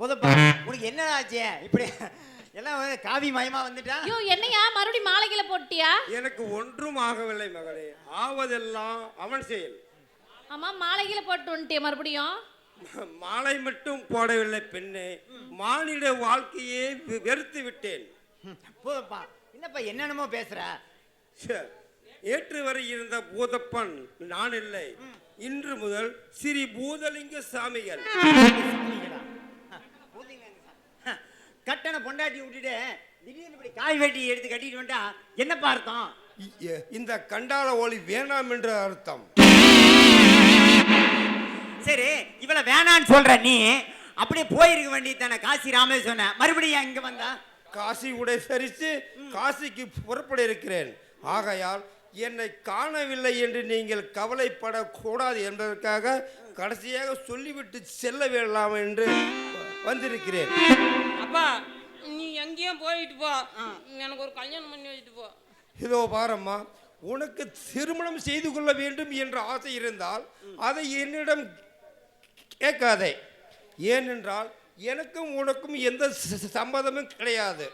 போதப்பா உனக்கு என்ன ஆச்சு? இப்படி எல்லாம் காவி மயமா வந்துட்டா? ஐயோ என்னையா? மறுபடியும் மாலைகளை போட்டியா? எனக்கு ஒன்றும் ஆகவில்லை மகளே. ஆவதெல்லாம் அவன் செயல். ஆமா மாலைகளை போட்டு வந்துட்டியா மறுபடியும்? மாலை மட்டும் போடவில்லை பெண்ணே. மானிட வாழ்க்கையே வெறுத்து விட்டேன். போதப்பா என்னப்பா என்னென்னமோ பேசுற? நேற்று வரை இருந்த பூதப்பன் நான் இல்லை. இன்று முதல் ஸ்ரீ பூதலிங்க சாமிகள்? கட்டண பொண்டாட்டி விட்டுட்டு திடீர்னு இப்படி காய் வெட்டி எடுத்து கட்டிட்டு வந்துட்டா என்னப்பா அர்த்தம்? இந்த கண்டால ஒளி வேணாம் என்று அர்த்தம். சரி இவள வேணான்னு சொல்ற நீ அப்படியே போயிருக்க வேண்டியது தானே காசி ராமேஸ்வரன். மறுபடியும் இங்க வந்தா? காசி உடை சரித்து காசிக்கு புறப்பட இருக்கிறேன். ஆகையால் என்னை காணவில்லை என்று நீங்கள் கவலைப்படக்கூடாது என்பதற்காக கடைசியாக சொல்லிவிட்டு செல்ல வேண்டாம் என்று வந்திருக்கிறேன். அப்பா நீ எங்கேயும் போயிட்டு போ. எனக்கு ஒரு கல்யாணம் பண்ணி வச்சுட்டு போ. இதோ பாரம்மா உனக்கு திருமணம் செய்து கொள்ள வேண்டும் என்ற ஆசை இருந்தால் அதை என்னிடம் கேட்காதே. ஏனென்றால் எனக்கும் உனக்கும் எந்த சம்மதமும் கிடையாது.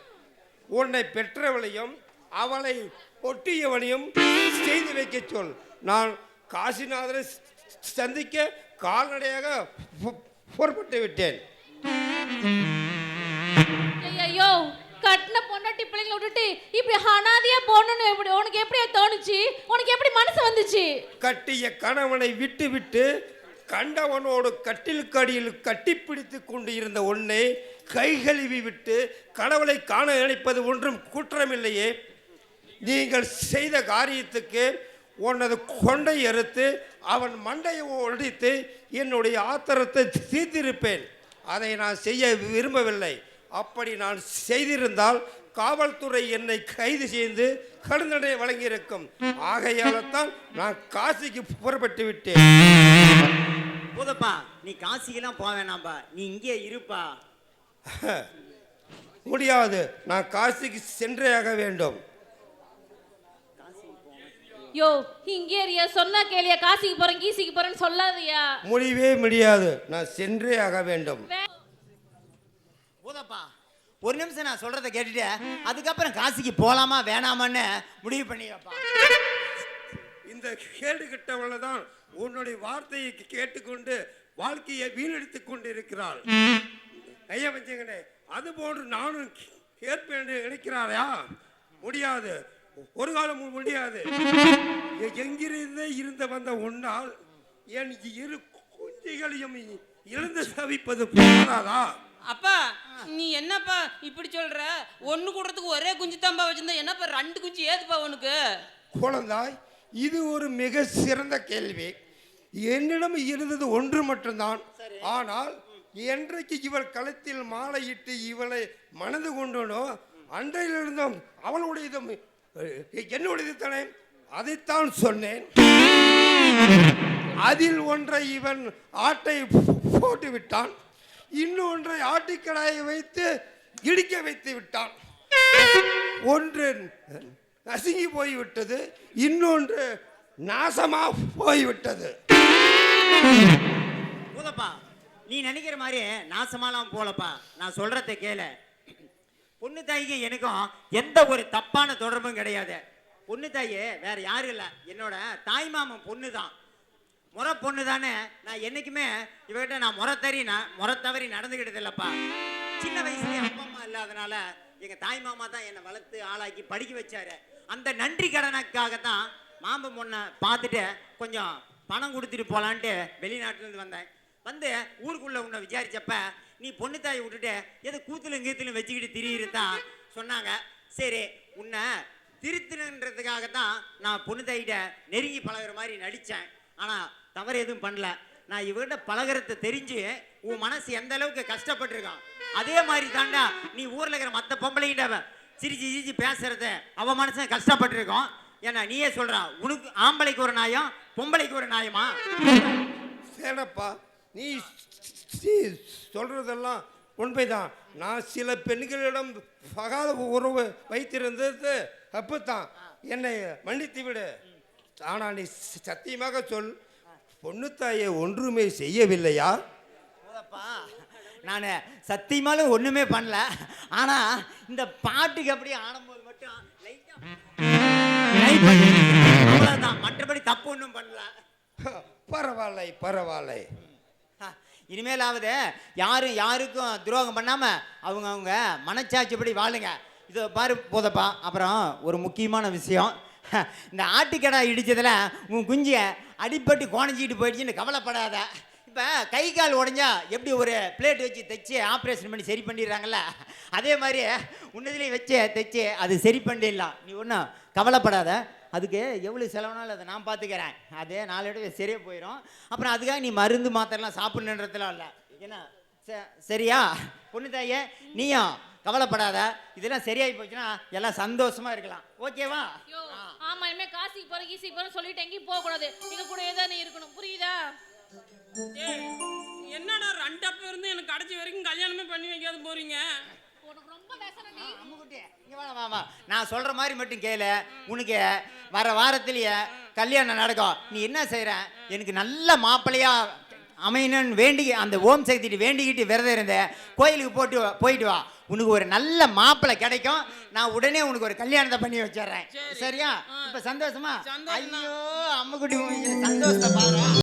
உன்னை பெற்றவளையும் அவளை ஒட்டியவனையும் செய்து வைக்க சொல். நான் காசிநாதரை சந்திக்க கால்நடையாக புறப்பட்டு விட்டேன். ஐயோ கட்டின பொண்டாட்டி பிள்ளைங்களை விட்டுட்டு இப்படி அனாதையா போகணும்னு எப்படி உனக்கு எப்படி தோணுச்சு? உனக்கு எப்படி மனசு வந்துச்சு? கட்டிய கணவனை விட்டு விட்டு கண்டவனோடு கட்டில் கடியில் கட்டிப்பிடித்து கொண்டு இருந்த உன்னை கை கழுவி விட்டு கடவுளை காண நினைப்பது ஒன்றும் குற்றமில்லையே. நீங்கள் செய்த காரியத்துக்கு உனது கொண்டை அறுத்து அவன் மண்டையை ஒழித்து என்னுடைய ஆத்திரத்தை தீர்த்திருப்பேன். அதை நான் செய்ய விரும்பவில்லை. அப்படி நான் செய்திருந்தால் காவல்துறை என்னை கைது செய்து கடுந்தடை வழங்கியிருக்கும். ஆகையால்தான் நான் காசிக்கு புறப்பட்டு விட்டேன். போதப்பா நீ காசிக்கெல்லாம் போக வேணாம்பா. நீ இங்கே இருப்பா. முடியாது. நான் காசிக்கு சென்றே ஆக வேண்டும். யோ இங்கே இருயா சொன்னா கேளியா? காசிக்கு போறேன் கீசிக்கு போறேன்னு சொல்லாதயா? முடியவே முடியாது. நான் சென்றே ஆக வேண்டும் போதப்பா. ஒரு நிமிஷம் நான் சொல்றத கேட்டுட்டு அதுக்கப்புறம் காசிக்கு போலாமா வேணாமான்னு முடிவு பண்ணிடப்பா இந்த கேடு கெட்டவளை தான் உன்னுடைய வார்த்தையை கேட்டுக்கொண்டு வாழ்க்கையை வீணடித்துக் கொண்டு இருக்கிறாள் ஐயா வச்சுங்கண்ணே அது போன்று நானும் கேட்பேன் என்று நினைக்கிறாரா முடியாது. ஒரு காலம் முடியாது. எங்கிருந்தே இருந்த வந்த உன்னால் என் இரு குஞ்சுகளையும் இழந்து தவிப்பது போதாதா? அப்பா என்னப்பா இப்படி சொல்ற? ஒண்ணு கூடுறதுக்கு ஒரே குஞ்சு தாம்பா வச்சிருந்தா என்னப்பா ரெண்டு குஞ்சு ஏதுப்பா உனக்கு? குழந்தாய் இது ஒரு மிக சிறந்த கேள்வி. என்னிடம் இருந்தது ஒன்று மட்டும்தான். ஆனால் என்றைக்கு இவள் களத்தில் மாலையிட்டு இவளை மணந்து கொண்டனோ அன்றையிலிருந்தும் அவளுடையதும் என்னுடையது தானே? அதைத்தான் சொன்னேன். அதில் ஒன்றை இவன் ஆட்டை போட்டு விட்டான் இன்னொன்றை ஆட்டுக்கடாயை வைத்து இடிக்க வைத்து விட்டான். ஒன்று நசுங்கி போய்விட்டது இன்னொன்று நாசமா போய்விட்டது. போதப்பா நீ நினைக்கிற மாதிரி நாசமாலாம் போலப்பா. நான் சொல்றத கேளு. பொண்ணு தாய்க்கும் எனக்கும் எந்த ஒரு தப்பான தொடர்பும் கிடையாது. பொண்ணு தாயே வேற யாரும் இல்லை. என்னோட தாய் மாமன் பொண்ணு தான் முறை பொண்ணு தானே நான் என்னைக்குமே இவகிட்ட நான் முறை தறி நான் முறை தவறி நடந்துக்கிட்டது இல்லைப்பா. சின்ன வயசுலேயே அப்பா அம்மா இல்லாதனால எங்கள் தாய் மாமா தான் என்னை வளர்த்து ஆளாக்கி படிக்க வச்சாரு. அந்த நன்றி கடனுக்காக தான் மாமன் பொண்ணை பார்த்துட்டு கொஞ்சம் பணம் கொடுத்துட்டு போகலான்ட்டு வெளிநாட்டிலேருந்து வந்தேன். வந்து ஊருக்குள்ள உன்னை விசாரிச்சப்ப நீ பொண்ணு தாயை விட்டுட்டு எது கூத்துலும் கீத்துலும் வச்சுக்கிட்டு திரியிருந்தான் சொன்னாங்க. சரி உன்னை திருத்தணுன்றதுக்காக தான் நான் பொண்ணு தாயிட்ட நெருங்கி பழகுற மாதிரி நடித்தேன் ஆனால் தவறு எதுவும் பண்ணல. நான் இவகிட்ட பழகிறத தெரிஞ்சு உன் மனசு எந்த அளவுக்கு கஷ்டப்பட்டிருக்கான்? அதே மாதிரி தாண்டா நீ ஊரில் இருக்கிற மற்ற பொம்பளைகிட்ட சிரிச்சு சிரிச்சு பேசுறத அவ மனசன் கஷ்டப்பட்டிருக்கோம் ஏன்னா நீயே சொல்றா உனக்கு ஆம்பளைக்கு ஒரு நாயம் பொம்பளைக்கு ஒரு நாயமா சேனப்பா நீ சொல்கிறதெல்லாம் சொல்றதெல்லாம் உண்மைதான். நான் சில பெண்களிடம் பகாத உறவு வைத்திருந்தது தப்புத்தான். என்னை மன்னித்து விடு. ஆனால் நீ சத்தியமாக சொல். பொண்ணு தாயை ஒன்றுமே செய்யவில்லையா? போதப்பா நான் சத்தியமாலும் ஒண்ணுமே பண்ணல. ஆனா இந்த பாட்டுக்கு அப்படியே ஆடும்போது மட்டும் அவ்வளவுதான். மற்றபடி தப்பு ஒன்றும் பண்ணல. பரவாயில்லை பரவாயில்லை. இனிமேலாவது யாரும் யாருக்கும் துரோகம் பண்ணாம அவங்க அவங்க மனச்சாட்சிப்படி வாழுங்க. இதோ பாரு போதப்பா. அப்புறம் ஒரு முக்கியமான விஷயம். இந்த ஆட்டுக்கடா இடித்ததில் உன் குஞ்சிய அடிப்பட்டு கோணஞ்சிக்கிட்டு போயிடுச்சுன்னு கவலைப்படாத. இப்போ கை கால் உடஞ்சா எப்படி ஒரு பிளேட் வச்சு தைச்சு ஆப்ரேஷன் பண்ணி சரி பண்ணிடுறாங்கல்ல? அதே மாதிரி உன்னதுலேயும் வச்சு தைச்சு அது சரி பண்ணிடலாம். நீ ஒன்றும் கவலைப்படாத. அதுக்கு எவ்வளோ செலவுனாலும் அதை நான் பார்த்துக்கிறேன் அதே நாளோட சரியாக போயிடும் அப்புறம் அதுக்காக நீ மருந்து மாத்திரலாம் சாப்பிட்ணுன்றதுலாம் இல்லை. என்ன ச- சரியா? பொண்ணு தாயே நீயும் கவலைப்படாத. இதெல்லாம் சரியாகி போச்சுன்னா எல்லாம் சந்தோஷமா இருக்கலாம். ஓகேவா? ஆமா இனிமே காசிக்கு போற கீசிக்கு போற சொல்லிட்டு எங்கேயும் போக கூடாது. எங்க கூடயே தான் நீ இருக்கணும். புரியுதா? ஏய், என்னடா ரெண்டப்ப இருந்து எனக்கு கடைசி வரைக்கும் கல்யாணமே பண்ணி வைக்காத போறீங்க. நான் சொல்ற மாதிரி மட்டும் கேளு. உனக்கு வர வாரத்திலேயே கல்யாணம் நடக்கும். நீ என்ன செய்யற எனக்கு நல்ல மாப்பிள்ளையா அமையணும்னு வேண்டி அந்த ஓம் சக்திட்டு வேண்டிக்கிட்டு விரதம் இருந்தேன் கோயிலுக்கு போட்டு போயிட்டு வா உனக்கு ஒரு நல்ல மாப்பிள்ளை கிடைக்கும் நான் உடனே உனக்கு ஒரு கல்யாணத்தை பண்ணி வச்சிடுறேன் சரி. சரியா. இப்ப சந்தோஷமா. ஐயோ அம்முக்குட்டி சந்தோஷத்தை பாரு